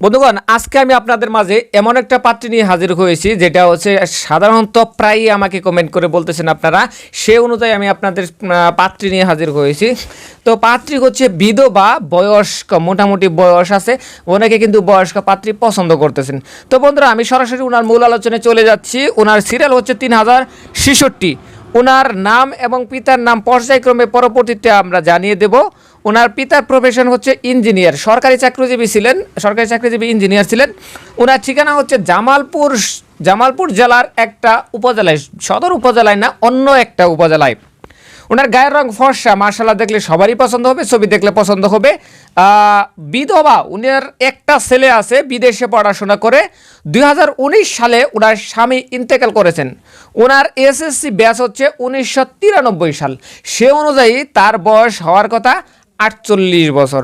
বন্ধুগণ, আজকে আমি আপনাদের মাঝে এমন একটা পাত্রী নিয়ে হাজির হয়েছি, যেটা হচ্ছে সাধারণত প্রায়ই আমাকে কমেন্ট করে বলতেছেন আপনারা। সে অনুযায়ী আমি আপনাদের পাত্রী নিয়ে হাজির হয়েছি। তো পাত্রী হচ্ছে বিধবা, বয়স্ক, মোটামুটি বয়স আছে। ওনাকে কিন্তু বয়স্ক পাত্রী পছন্দ করতেছেন। তো বন্ধুরা, আমি সরাসরি ওনার মূল আলোচনায় চলে যাচ্ছি। ওনার সিরিয়াল হচ্ছে তিন হাজার ছেষট্টি। ওনার নাম এবং পিতার নাম পর্যায়ক্রমে পরবর্তীতে আমরা জানিয়ে দেব। ওনার পিতার প্রফেশন হচ্ছে ইঞ্জিনিয়ার সরকারি চাকরিজীবী ছিলেন, সরকারি চাকরিজীবী ইঞ্জিনিয়ার ছিলেন। ওনার ঠিকানা হচ্ছে জামালপুর জামালপুর জেলার একটা উপজেলায়, সদর উপজেলায় না, অন্য একটা উপজেলায়। ওনার গায়ের রং ফর্সা মার্শাল্লাহ দেখলে সবারই পছন্দ হবে, ছবি দেখলে পছন্দ হবে। বিধবা, উনার একটা ছেলে আছে, বিদেশে পড়াশোনা করে। দুই হাজার উনিশ সালে ওনার স্বামী ইন্তেকাল করেছেন। ওনার এসএসসি ব্যাচ হচ্ছে উনিশশো তিরানব্বই সাল। সে অনুযায়ী তার বয়স হওয়ার কথা আটচল্লিশ বছর।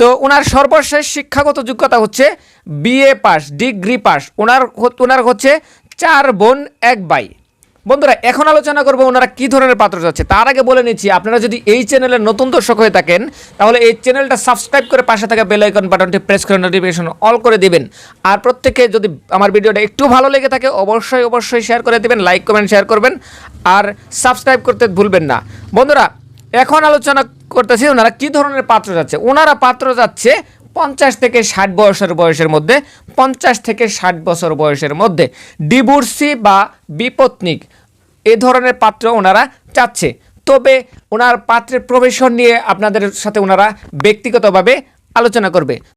তো ওনার সর্বশেষ শিক্ষাগত যোগ্যতা হচ্ছে বিএ পাস, ডিগ্রি পাস। ওনার ওনার হচ্ছে চার বোন, এক ভাই। বন্ধুরা, এখন আলোচনা করব ওনারা কি ধরনের পাত্র যাচ্ছে তার আগে বলে নিচ্ছি, আপনারা যদি এই চ্যানেলের নতুন দর্শক হয়ে থাকেন, তাহলে এই চ্যানেলটা সাবস্ক্রাইব করে পাশে থাকা বেল আইকন বাটনটি প্রেস করে নোটিফিকেশন অল করে দিবেন। আর প্রত্যেকে যদি আমার ভিডিওটা একটু ভালো লেগে থাকে, অবশ্যই অবশ্যই শেয়ার করে দিবেন লাইক কমেন্ট শেয়ার করবেন। আর সাবস্ক্রাইব করতে ভুলবেন না। বন্ধুরা, এখন আলোচনা করতেছি ওনারা কি ধরনের পাত্র যাচ্ছে ওনারা পাত্র যাচ্ছে পঞ্চাশ থেকে ষাট বয়সের বয়সের মধ্যে, পঞ্চাশ থেকে ষাট বছর বয়সের মধ্যে ডিভোর্সি বা বিপত্নিক এ ধরনের পাত্র ওনারা চাচ্ছে। তবে ওনার পাত্রের প্রবেশন নিয়ে আপনাদের সাথে ওনারা ব্যক্তিগতভাবে আলোচনা করবে।